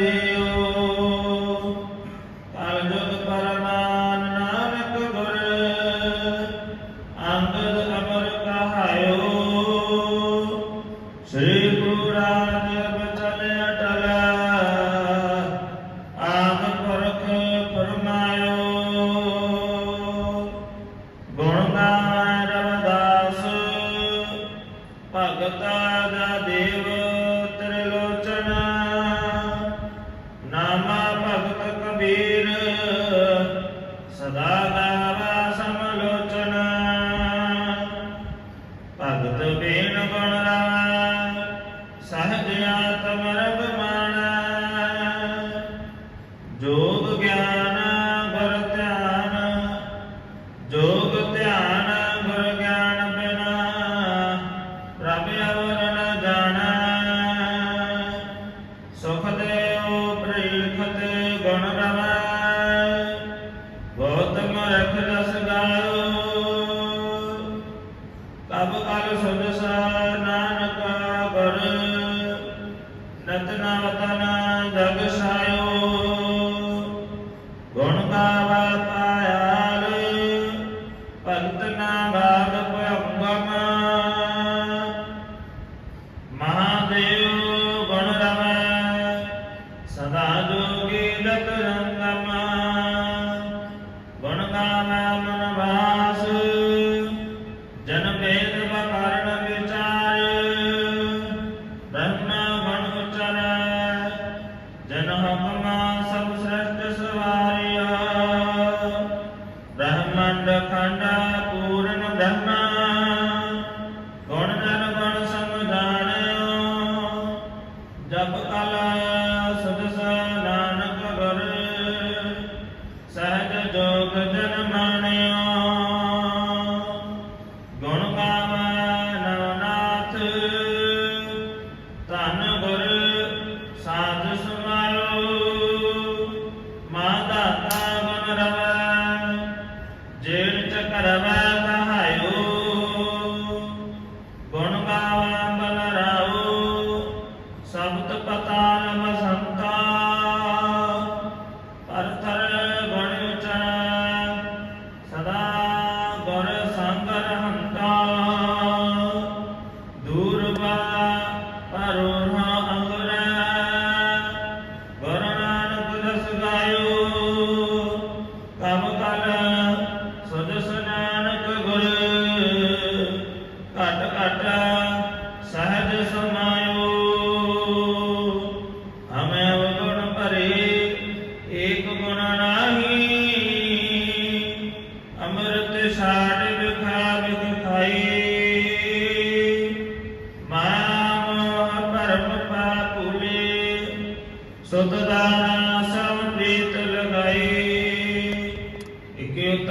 day. Ratna ਰਤਨ ਜਗ ਸਾਇਓ ਗੁਣ ਗਾਵਾ ਪਾਇਆਲ ਭਗਤ ਨਾ ਗਾਵ ਭੰਗਮ ਮਹਾਦੇਵ ਗੁਣ ਰਮੈ ਸਦਾ ਜੋਗੀ ਰਤ ਰੰਗਮ ਗੁਣ ਗਾਵਾ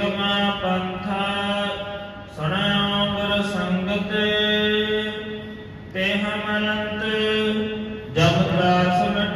ਮਾ ਪੰਥਾ ਸੁਣਾਉ ਗੁਰ ਸੰਗਤ ਤੇ ਹਮਨੰਤ ਜਬ ਰਾਸ ਮਟ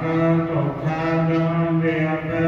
Thank you.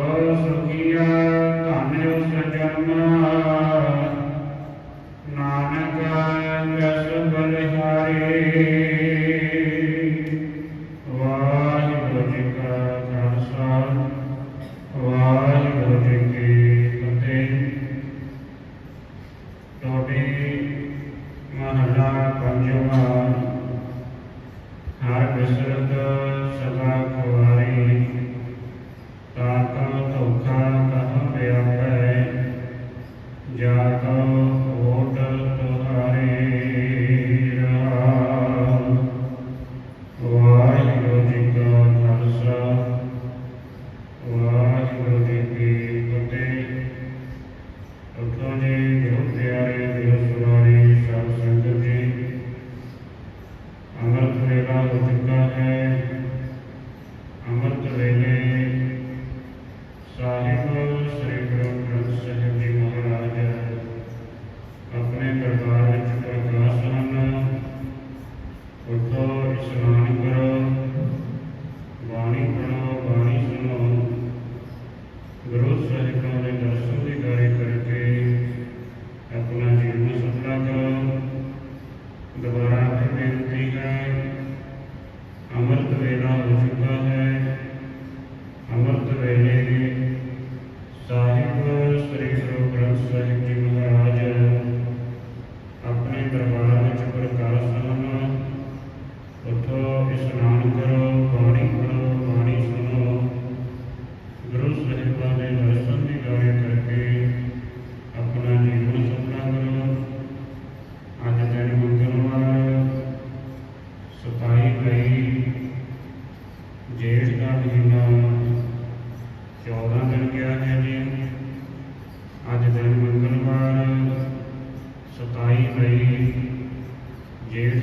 ਸੋ ਸੁਖੀਆ ਧਨ ਉਸ ਜਨਮ Jay